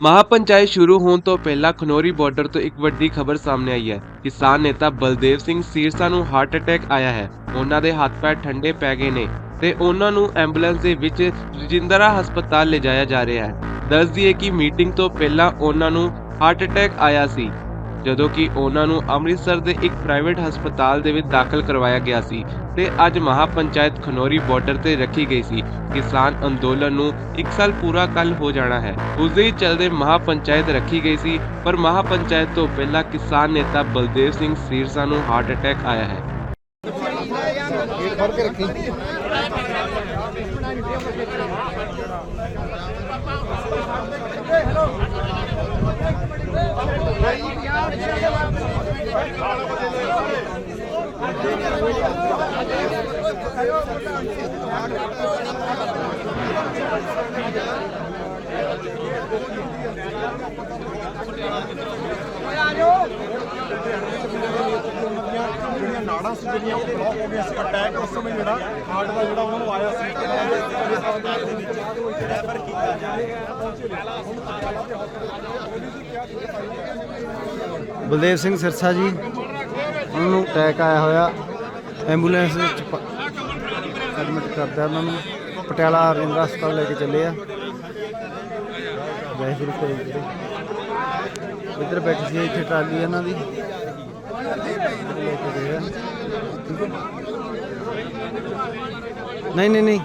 ਮਹਾਪੰਚਾਇਤ ਸ਼ੁਰੂ ਹੋਣ ਤੋਂ ਪਹਿਲਾਂ ਖਨੋਰੀ ਬਾਰਡਰ ਤੋਂ ਇੱਕ ਵੱਡੀ ਖਬਰ ਸਾਹਮਣੇ ਆਈ ਹੈ। ਕਿਸਾਨ ਨੇਤਾ ਬਲਦੇਵ ਸਿੰਘ ਸੀਰਸਾ ਨੂੰ ਹਾਰਟ ਅਟੈਕ ਆਇਆ ਹੈ। ਉਹਨਾਂ ਦੇ ਹੱਥ ਪੈਰ ਠੰਡੇ ਪੈ ਗਏ ਨੇ ਤੇ ਉਹਨਾਂ ਨੂੰ ਐਂਬੂਲੈਂਸ ਦੇ ਵਿੱਚ ਰਜਿੰਦਰਾ ਹਸਪਤਾਲ ਲਿਜਾਇਆ ਜਾ ਰਿਹਾ ਹੈ। ਦੱਸ ਦਈਏ ਕਿ ਮੀਟਿੰਗ ਤੋਂ ਪਹਿਲਾਂ ਉਹਨਾਂ ਨੂੰ ਹਾਰਟ ਅਟੈਕ ਆਇਆ ਸੀ। ਜਦੋਂ ਕਿ ਉਹਨਾਂ ਨੂੰ ਅੰਮ੍ਰਿਤਸਰ ਦੇ ਇੱਕ ਪ੍ਰਾਈਵੇਟ ਹਸਪਤਾਲ ਦੇ ਵਿੱਚ ਦਾਖਲ ਕਰਵਾਇਆ ਗਿਆ ਸੀ ਤੇ ਅੱਜ ਮਹਾਪੰਚਾਇਤ ਖਨੋਰੀ ਬਾਰਡਰ ਤੇ ਰੱਖੀ ਗਈ ਸੀ। ਕਿਸਾਨ ਅੰਦੋਲਨ ਨੂੰ 1 ਸਾਲ ਪੂਰਾ ਕੱਲ ਹੋ ਜਾਣਾ ਹੈ। ਉਸ ਦੇ ਹੀ ਚਲਦੇ ਮਹਾਪੰਚਾਇਤ ਰੱਖੀ ਗਈ ਸੀ, ਪਰ ਮਹਾਪੰਚਾਇਤ ਤੋਂ ਪਹਿਲਾਂ ਕਿਸਾਨ ਨੇਤਾ ਬਲਦੇਵ ਸਿੰਘ ਸੀਰਸਾ ਨੂੰ ਹਾਰਟ ਅਟੈਕ ਆਇਆ ਹੈ। ਜਿਹੜੀਆਂ ਨਾੜਾਂ ਸੀ ਜਿਹੜੀਆਂ ਉਹ ਬਲੌਕ ਹੋ ਗਈਆਂ ਸੀ ਅਟੈਕ ਉਸ ਸਮੇਂ ਜਿਹੜਾ ਹਾਰਟ ਦਾ ਜਿਹੜਾ ਉਹਨਾਂ ਨੂੰ ਆਇਆ ਸੀ, ਤੇ ਉਹਨਾਂ ਦੇ ਹਸਪਤਾਲ ਦੇ ਵਿੱਚ ਬਲਦੇਵ ਸਿੰਘ ਸਿਰਸਾ ਜੀ, ਉਹਨਾਂ ਨੂੰ ਅਟੈਕ ਆਇਆ ਹੋਇਆ। ਐਂਬੂਲੈਂਸ ਵਿੱਚ ਐਡਮਿਟ ਕਰਦਾ ਉਹਨਾਂ ਨੂੰ। ਪਟਿਆਲਾ ਰਜਿੰਦਰਾ ਹਸਪਤਾਲ ਲੈ ਕੇ ਚੱਲੇ ਆ। ਵੈਸੇ ਰੁਕੋ ਇੱਧਰ ਇੱਧਰ ਬੈਠੀ ਸੀ ਇੱਥੇ ਟਰਾਲੀ ਇਹਨਾਂ ਦੀ। ਨਹੀਂ ਨਹੀਂ ਨਹੀਂ।